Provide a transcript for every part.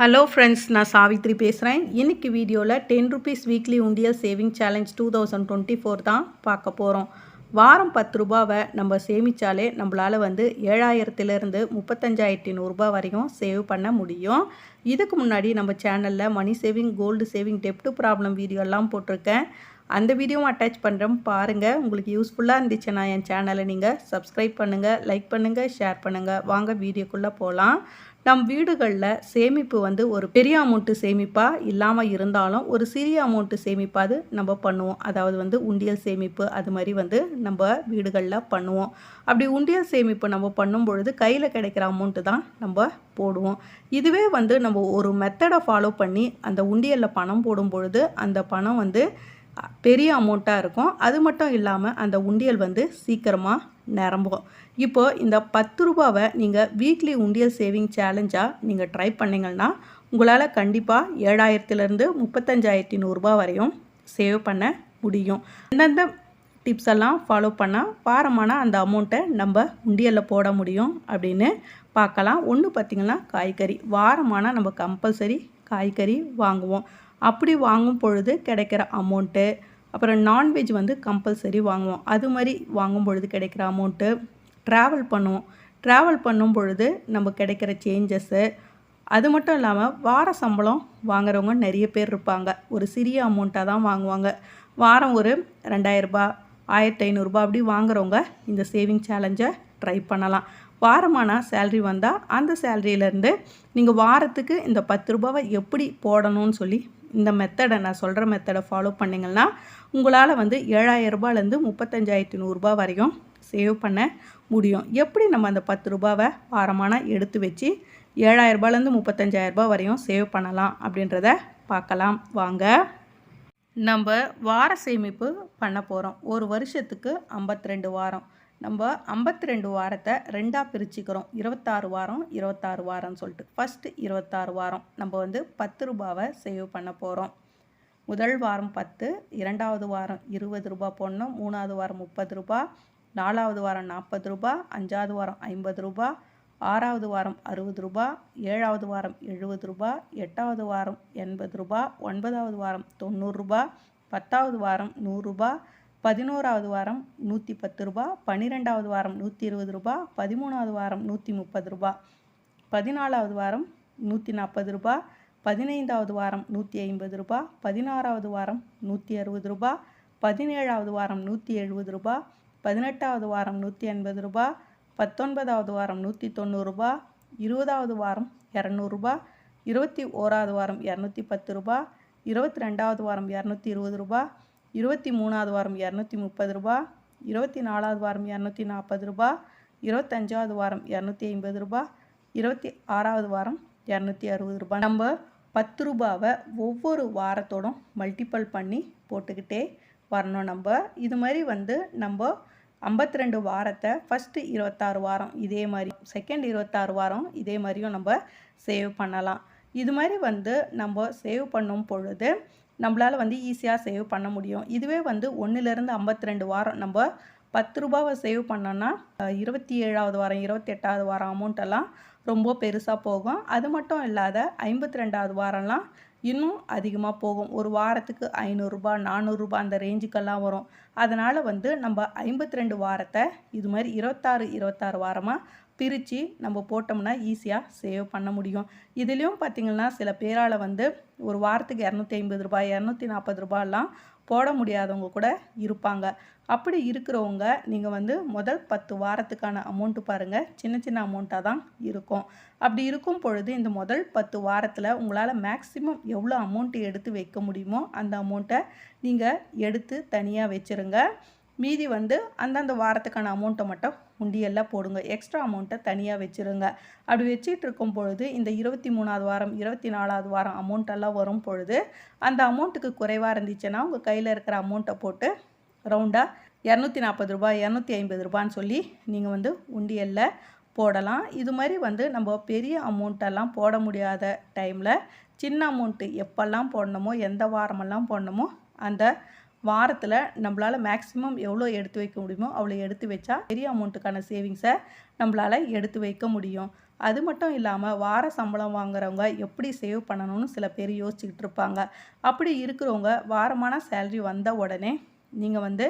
Hello friends நான் சாவித்ரி பேசுகிறேன் இன்றைக்கி வீடியோவில் டென் ருபீஸ் வீக்லி உண்டியல் saving challenge two thousand twenty four தான் பார்க்க போகிறோம் வாரம் பத்து ரூபாவை நம்ம சேமித்தாலே நம்மளால் வந்து ஏழாயிரத்துலேருந்து முப்பத்தஞ்சாயிரத்தி நூறுரூபா வரையும் சேவ் பண்ண முடியும். இதுக்கு முன்னாடி நம்ம சேனலில் மணி சேவிங் கோல்டு சேவிங் டெப்ட் ப்ராப்ளம் வீடியோலாம் போட்டிருக்கேன். அந்த வீடியோவும் அட்டாச் பண்ணுறேன் பாருங்கள் உங்களுக்கு யூஸ்ஃபுல்லாக இருந்துச்சுன்னா என் சேனலை நீங்கள் சப்ஸ்கிரைப் பண்ணுங்கள் லைக் பண்ணுங்கள் ஷேர் பண்ணுங்கள் வாங்க வீடியோக்குள்ளே போகலாம் நம் வீடுகளில் சேமிப்பு வந்து ஒரு பெரிய அமௌண்ட்டு சேமிப்பாக இல்லாமல் இருந்தாலும் ஒரு சிறிய அமௌண்ட்டு சேமிப்பாது நம்ம பண்ணுவோம். அதாவது வந்து உண்டியல் சேமிப்பு அது மாதிரி வந்து நம்ம வீடுகளில் பண்ணுவோம். அப்படி உண்டியல் சேமிப்பு நம்ம பண்ணும் பொழுது கையில் கிடைக்கிற அமௌண்ட்டு தான் நம்ம போடுவோம். இதுவே வந்து நம்ம ஒரு மெத்தடை ஃபாலோ பண்ணி அந்த உண்டியலில் பணம் போடும் பொழுது அந்த பணம் வந்து பெரிய அமௌண்ட்டாக இருக்கும். அது மட்டும் இல்லாமல் அந்த உண்டியல் வந்து சீக்கிரமாக நிரம்பும். இப்போது இந்த பத்து ரூபாவை நீங்கள் வீக்லி உண்டியல் சேவிங் சேலஞ்சாக நீங்கள் ட்ரை பண்ணிங்கன்னா உங்களால் கண்டிப்பாக ஏழாயிரத்துலேருந்து முப்பத்தஞ்சாயிரத்தி நூறுரூபா வரையும் சேவ் பண்ண முடியும். அந்தந்த டிப்ஸ் எல்லாம் ஃபாலோ பண்ணால் வாரமான அந்த அமௌண்ட்டை நம்ம உண்டியலில் போட முடியும் அப்படின்னு பார்க்கலாம். ஒன்று பார்த்திங்கன்னா காய்கறி. வாரமான நம்ம கம்பல்சரி காய்கறி வாங்குவோம். அப்படி வாங்கும் பொழுது கிடைக்கிற அமௌண்ட்டு அப்புறம் நான்வெஜ் வந்து கம்பல்சரி வாங்குவோம். அது மாதிரி வாங்கும் பொழுது கிடைக்கிற அமௌண்ட்டு ட்ராவல் பண்ணுவோம். ட்ராவல் பண்ணும் பொழுது நம்ம கிடைக்கிற சேஞ்சஸ்ஸு அது மட்டும் இல்லாமல் வார சம்பளம் வாங்குறவங்க நிறைய பேர் இருப்பாங்க. ஒரு சிறிய அமௌண்ட்டாக தான் வாங்குவாங்க. வாரம் ஒரு ரெண்டாயிரரூபா ஆயிரத்தி ஐநூறுரூபா அப்படி வாங்குறவங்க இந்த சேவிங் சேலஞ்சை ட்ரை பண்ணலாம். வாரமான சேல்ரி வந்தால் அந்த சேல்ரியிலேருந்து நீங்கள் வாரத்துக்கு இந்த பத்து ரூபாவை எப்படி போடணும்னு சொல்லி இந்த மெத்தடை நான் சொல்கிற மெத்தடை ஃபாலோ பண்ணிங்கன்னா உங்களால் வந்து ஏழாயிரம் ரூபாயிலேருந்து முப்பத்தஞ்சாயிரத்தி நூறுரூபா வரையும் சேவ் பண்ண முடியும். எப்படி நம்ம அந்த பத்து ரூபாவை வாரமான எடுத்து வச்சு ஏழாயிரம் ரூபாயிலேருந்து ரூபாய் வரையும் சேவ் பண்ணலாம் அப்படின்றத பார்க்கலாம். வாங்க. நம்ம வார சேமிப்பு பண்ண போகிறோம் ஒரு வருஷத்துக்கு ஐம்பத்தி ரெண்டு வாரம். நம்ம ஐம்பத்தி ரெண்டு வாரத்தை ரெண்டாக பிரிச்சுக்கிறோம். இருபத்தாறு வாரம் இருபத்தாறு வாரம்னு சொல்லிட்டு. ஃபஸ்ட்டு இருபத்தாறு வாரம் நம்ம வந்து பத்து ரூபாவை சேவ் பண்ண போகிறோம் முதல் வாரம் பத்து இரண்டாவது வாரம் இருபது ரூபா போடணும். மூணாவது வாரம் முப்பது ரூபா நாலாவது வாரம் நாற்பது ரூபா அஞ்சாவது வாரம் ஐம்பது ரூபா ஆறாவது வாரம் அறுபது ரூபா ஏழாவது வாரம் எழுபது ரூபா எட்டாவது வாரம் எண்பது ரூபா ஒன்பதாவது வாரம் தொண்ணூறுரூபா பத்தாவது வாரம் நூறுரூபா பதினோராவது வாரம் நூற்றி பத்து ரூபா பன்னிரெண்டாவது வாரம் நூற்றி இருபது ரூபா பதிமூணாவது வாரம் நூற்றி முப்பது ரூபா. பதினாலாவது வாரம் நூற்றி நாற்பது ரூபா பதினைந்தாவது வாரம் நூற்றி ஐம்பது ரூபா பதினாறாவது வாரம் நூற்றி அறுபது ரூபா பதினேழாவது வாரம் நூற்றி எழுபது ரூபா பதினெட்டாவது வாரம் நூற்றி எண்பது ரூபா பத்தொன்பதாவது வாரம் நூற்றி தொண்ணூறுரூபா இருபதாவது வாரம் இரநூறுபா இருபத்தி ஓராவது வாரம் இரநூத்தி பத்து ரூபா இருபத்தி ரெண்டாவது வாரம் இரநூத்தி இருபது ரூபா இருபத்தி மூணாவது வாரம் இரநூத்தி முப்பது ரூபா இருபத்தி நாலாவது வாரம் இரநூத்தி நாற்பது ரூபா இருபத்தஞ்சாவது வாரம் இரநூத்தி ஐம்பது ரூபா இருபத்தி ஆறாவது வாரம் இரநூத்தி அறுபது ரூபா. நம்ம பத்து ரூபாவை ஒவ்வொரு வாரத்தோடும் மல்டிப்பிள் பண்ணி போட்டுக்கிட்டே வரணும் நம்ம. இது மாதிரி வந்து நம்ம ஐம்பத்தி ரெண்டு வாரத்தை ஃபஸ்ட்டு இருபத்தாறு வாரம் இதே மாதிரி செகண்ட் இருபத்தாறு வாரம் இதே மாதிரியும் நம்ம சேவ் பண்ணலாம். இது மாதிரி வந்து நம்ம சேவ் பண்ணும் பொழுது நம்மளால் வந்து ஈஸியாக சேவ் பண்ண முடியும். இதுவே வந்து ஒன்றுலேருந்து ஐம்பத்தி ரெண்டு வாரம். நம்ம பத்து ரூபாவை சேவ் பண்ணோன்னா இருபத்தி ஏழாவது வாரம் இருபத்தெட்டாவது வாரம் அமௌண்ட்டெல்லாம் ரொம்ப பெருசாக போகும். அது மட்டும் இல்லாத ஐம்பத்தி ரெண்டாவது வாரம்லாம் இன்னும் அதிகமாக போகும். ஒரு வாரத்துக்கு ஐநூறுரூபா நானூறுரூபா அந்த ரேஞ்சுக்கெல்லாம் வரும். அதனால் வந்து நம்ம ஐம்பத்தி ரெண்டு வாரத்தை இது மாதிரி இருபத்தாறு இருபத்தாறு வாரமாக பிரித்து நம்ம போட்டோம்னா ஈஸியாக சேவ் பண்ண முடியும். இதுலேயும் பார்த்திங்கன்னா சில பேரால் வந்து ஒரு வாரத்துக்கு இரநூத்தி ஐம்பது ரூபாய் இரநூத்தி நாற்பது ரூபாயெல்லாம் போட முடியாதவங்க கூட இருப்பாங்க. அப்படி இருக்கிறவங்க நீங்கள் வந்து முதல் பத்து வாரத்துக்கான அமௌண்ட்டு பாருங்கள் சின்ன சின்ன அமௌண்ட்டாக தான் இருக்கும். அப்படி இருக்கும் பொழுது இந்த முதல் பத்து வாரத்தில் உங்களால் மேக்ஸிமம் எவ்வளோ அமௌண்ட்டு எடுத்து வைக்க முடியுமோ அந்த அமௌண்ட்டை நீங்கள் எடுத்து தனியாக வச்சுருங்க. மீதி வந்து அந்தந்த வாரத்துக்கான அமௌண்ட்டை மட்டும் உண்டியெல்லாம் போடுங்க. எக்ஸ்ட்ரா அமௌண்ட்டை தனியாக வச்சுருங்க. அப்படி வச்சிட்டு இருக்கும் பொழுது இந்த இருபத்தி மூணாவது வாரம் இருபத்தி நாலாவது வாரம் அமௌண்ட்டெல்லாம் வரும் பொழுது அந்த அமௌண்ட்டுக்கு குறைவாக இருந்துச்சுன்னா உங்கள் கையில் இருக்கிற அமௌண்ட்டை போட்டு ரவுண்டாக இரநூத்தி நாற்பது ரூபாய் இரநூத்தி ஐம்பது ரூபான்னு சொல்லி நீங்கள் வந்து உண்டியலில் போடலாம். இது மாதிரி வந்து நம்ம பெரிய அமௌண்ட்டெல்லாம் போட முடியாத டைமில் சின்ன அமௌண்ட்டு எப்போல்லாம் போடணுமோ எந்த வாரமெல்லாம் போடணுமோ அந்த வாரத்தில் நம்மளால் மேக்ஸிமம் எவ்வளோ எடுத்து வைக்க முடியுமோ அவ்வளோ எடுத்து வச்சா பெரிய அமௌண்ட்டுக்கான சேவிங்ஸை நம்மளால் எடுத்து வைக்க முடியும். அது மட்டும் இல்லாமல் வார சம்பளம் வாங்குறவங்க எப்படி சேவ் பண்ணணும்னு சில பேர் யோசிச்சுக்கிட்டு இருப்பாங்க. அப்படி இருக்கிறவங்க வாரமான சேல்ரி வந்த உடனே நீங்கள் வந்து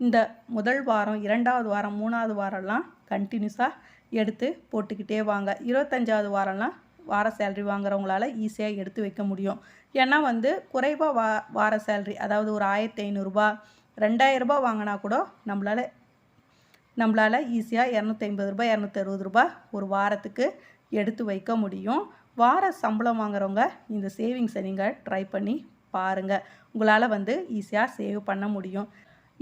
இந்த முதல் வாரம் இரண்டாவது வாரம் மூணாவது வாரம்லாம் கண்டினியூஸாக எடுத்து போட்டுக்கிட்டே வாங்க. இருபத்தஞ்சாவது வாரம்லாம் வார சேல்ரி வாங்குறவங்களால ஈஸியாக எடுத்து வைக்க முடியும். ஏன்னா வந்து குறைவாக வா வார சேல்ரி அதாவது ஒரு ஆயிரத்தி ஐநூறுரூபா ரெண்டாயிரரூபா வாங்கினா கூட நம்மளால் நம்மளால் ஈஸியாக இரநூத்தி ஐம்பது ரூபாய் இரநூத்தி அறுபது ரூபாய் ஒரு வாரத்துக்கு எடுத்து வைக்க முடியும். வார சம்பளம் வாங்குறவங்க இந்த சேவிங்ஸை நீங்கள் ட்ரை பண்ணி பாருங்கள் உங்களால் வந்து ஈஸியாக சேவ் பண்ண முடியும்.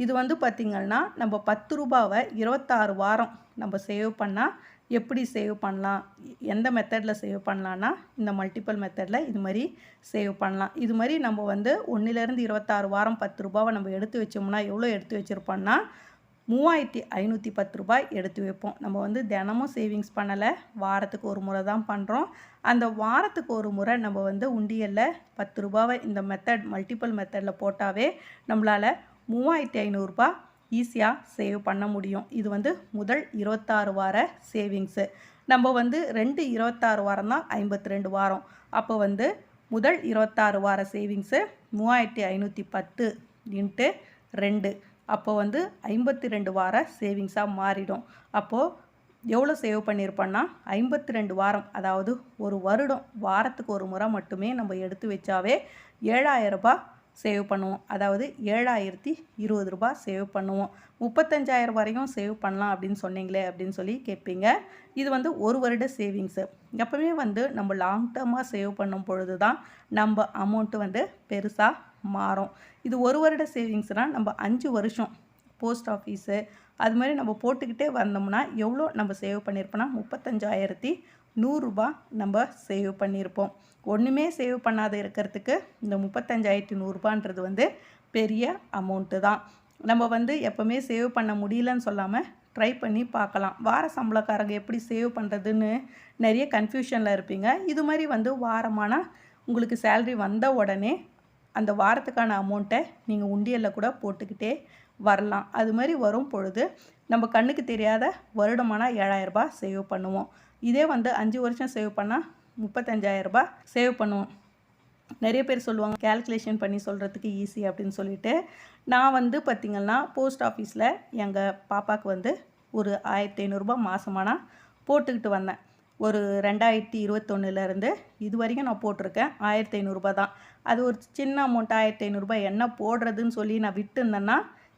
இது வந்து பார்த்திங்கன்னா நம்ம பத்து ரூபாவை இருபத்தாறு வாரம் நம்ம சேவ் பண்ணால் எப்படி சேவ் பண்ணலாம்? எந்த மெத்தடில் சேவ் பண்ணலான்னா இந்த மல்டிபிள் மெத்தடில் இது மாதிரி சேவ் பண்ணலாம். இது மாதிரி நம்ம வந்து ஒன்றிலேருந்து இருபத்தாறு வாரம் பத்து ரூபாவை நம்ம எடுத்து வச்சோம்னா எவ்வளோ எடுத்து வச்சுருப்போம்னா மூவாயிரத்தி ஐநூற்றி பத்து ரூபாய் எடுத்து வைப்போம். நம்ம வந்து தினமும் சேவிங்ஸ் பண்ணலை. வாரத்துக்கு ஒரு முறை தான் பண்ணுறோம் அந்த வாரத்துக்கு ஒரு முறை நம்ம வந்து உண்டியலில் பத்து ரூபாவை இந்த மெத்தட் மல்டிபிள் மெத்தடில் போட்டாவே நம்மளால் மூவாயிரத்தி ஐநூறுரூபா ஈஸியாக சேவ் பண்ண முடியும். இது வந்து முதல் இருபத்தாறு வார சேவிங்ஸு நம்ம வந்து ரெண்டு இருபத்தாறு வாரம் தான் ஐம்பத்தி ரெண்டு வாரம். அப்போ வந்து முதல் இருபத்தாறு வார சேவிங்ஸு மூவாயிரத்தி ஐநூற்றி பத்து இன்ட்டு ரெண்டு. அப்போ வந்து ஐம்பத்தி ரெண்டு வார சேவிங்ஸாக மாறிடும். அப்போது எவ்வளோ சேவ் பண்ணியிருப்போன்னா ஐம்பத்தி ரெண்டு வாரம் அதாவது ஒரு வருடம் வாரத்துக்கு ஒரு முறை மட்டுமே நம்ம எடுத்து வச்சாவே ஏழாயிரம் ரூபாய் சேவ் பண்ணுவோம். அதாவது ஏழாயிரத்தி இருபது ரூபாய் சேவ் பண்ணுவோம். முப்பத்தஞ்சாயிரம் வரையும் சேவ் பண்ணலாம் அப்படின்னு சொன்னீங்களே அப்படின்னு சொல்லி கேட்பீங்க. இது வந்து ஒரு வருட சேவிங்ஸு எப்பவுமே வந்து நம்ம லாங் டேர்மாக சேவ் பண்ணும் பொழுது தான் நம்ம அமௌண்ட்டு வந்து பெருசாக மாறும். இது ஒரு வருட சேவிங்ஸ்னால் நம்ம அஞ்சு வருஷம் போஸ்ட் ஆஃபீஸு அது மாதிரி நம்ம போட்டுக்கிட்டே வந்தோம்னா எவ்வளோ நம்ம சேவ் பண்ணியிருப்போம்னா முப்பத்தஞ்சாயிரத்தி நூறுரூபா நம்ம சேவ் பண்ணியிருப்போம். ஒன்றுமே சேவ் பண்ணாத இருக்கிறதுக்கு இந்த முப்பத்தஞ்சாயிரத்தி நூறுரூபான்றது வந்து பெரிய அமௌண்ட்டு தான். நம்ம வந்து எப்போவுமே சேவ் பண்ண முடியலன்னு சொல்லாமல் ட்ரை பண்ணி பார்க்கலாம். வார சம்பளக்காரங்க எப்படி சேவ் பண்ணுறதுன்னு நிறைய கன்ஃபியூஷனில் இருப்பீங்க. இது மாதிரி வந்து வாரமான உங்களுக்கு சேல்ரி வந்த உடனே அந்த வாரத்துக்கான அமௌண்ட்டை நீங்கள் உண்டியலில் கூட போட்டுக்கிட்டே வரலாம். அது மாதிரி வரும் பொழுது நம்ம கண்ணுக்கு தெரியாத வருடமான ஏழாயிரரூபா சேவ் பண்ணுவோம். இதே வந்து அஞ்சு வருஷம் சேவ் பண்ணால் முப்பத்தஞ்சாயிரரூபா சேவ் பண்ணுவோம். நிறைய பேர் சொல்லுவாங்க கேல்குலேஷன் பண்ணி சொல்கிறதுக்கு ஈஸி அப்படின்னு சொல்லிட்டு. நான் வந்து பார்த்திங்கன்னா போஸ்ட் ஆஃபீஸில் எங்கள் பாப்பாவுக்கு வந்து ஒரு ஆயிரத்தி ஐநூறுரூபா மாதமானா போட்டுக்கிட்டு வந்தேன். ஒரு ரெண்டாயிரத்தி இருபத்தொன்னுலேருந்து இது வரைக்கும் நான் போட்டிருக்கேன். ஆயிரத்தி ஐநூறுரூபா தான். அது ஒரு சின்ன அமௌண்ட் ஆயிரத்தி ஐநூறுரூபா என்ன போடுறதுன்னு சொல்லி நான் விட்டுருந்தேன்னா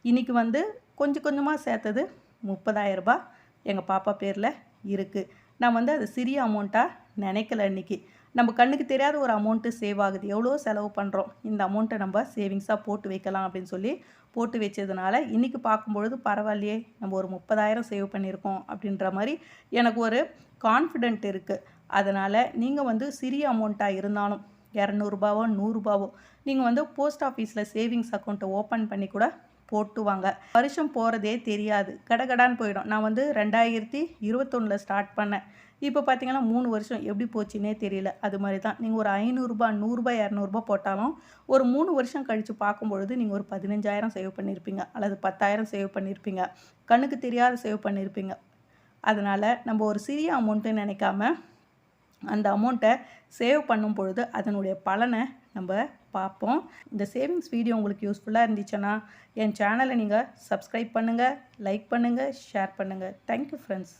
இன்றைக்கி வந்து கொஞ்சம் கொஞ்சமாக சேர்த்தது முப்பதாயிரரூபா எங்கள் பாப்பா பேரில் இருக்குது நான் வந்து அது சிறிய அமௌண்ட்டாக நினைக்கல இன்றைக்கி நம்ம கண்ணுக்கு தெரியாத ஒரு அமௌண்ட்டு சேவ் ஆகுது. எவ்வளோ செலவு பண்ணுறோம் இந்த அமௌண்ட்டை நம்ம சேவிங்ஸாக போட்டு வைக்கலாம் அப்படின்னு சொல்லி போட்டு வச்சதுனால இன்றைக்கி பார்க்கும்பொழுது பரவாயில்லையே நம்ம ஒரு முப்பதாயிரம் சேவ் பண்ணியிருக்கோம் அப்படின்ற மாதிரி எனக்கு ஒரு கான்ஃபிடென்ட் இருக்குது அதனால் நீங்கள் வந்து சிறிய அமௌண்ட்டாக இருந்தாலும் இரநூறுபாவோ நூறுரூபாவோ நீங்கள் வந்து போஸ்ட் ஆஃபீஸில் சேவிங்ஸ் அக்கௌண்ட்டை ஓப்பன் பண்ணி கூட போட்டுவாங்க. வருஷம் போகிறதே தெரியாது. கடகடான்னு போயிடும். நான் வந்து ரெண்டாயிரத்தி இருபத்தொன்னில் ஸ்டார்ட் பண்ணேன். இப்போ பார்த்தீங்கன்னா மூணு வருஷம் எப்படி போச்சுன்னே தெரியல. அது மாதிரி தான். நீங்கள் ஒரு ஐநூறுரூபா நூறுரூபா இரநூறுபா போட்டாலும் ஒரு மூணு வருஷம் கழித்து பார்க்கும்பொழுது நீங்கள் ஒரு பதினஞ்சாயிரம் சேவ் பண்ணியிருப்பீங்க அல்லது பத்தாயிரம் சேவ் பண்ணியிருப்பீங்க கண்ணுக்கு தெரியாத சேவ் பண்ணியிருப்பீங்க அதனால் நம்ம ஒரு சிறிய அமௌண்ட்டு நினைக்காம அந்த அமௌண்ட்டை சேவ் பண்ணும் பொழுது அதனுடைய பலனை நம்ம பார்ப்போம். இந்த சேவிங்ஸ் வீடியோ உங்களுக்கு யூஸ்ஃபுல்லாக இருந்துச்சுன்னா என் சேனலை நீங்கள் சப்ஸ்கிரைப் பண்ணுங்கள் லைக் பண்ணுங்கள் ஷேர் பண்ணுங்கள் தேங்க்யூ ஃப்ரெண்ட்ஸ்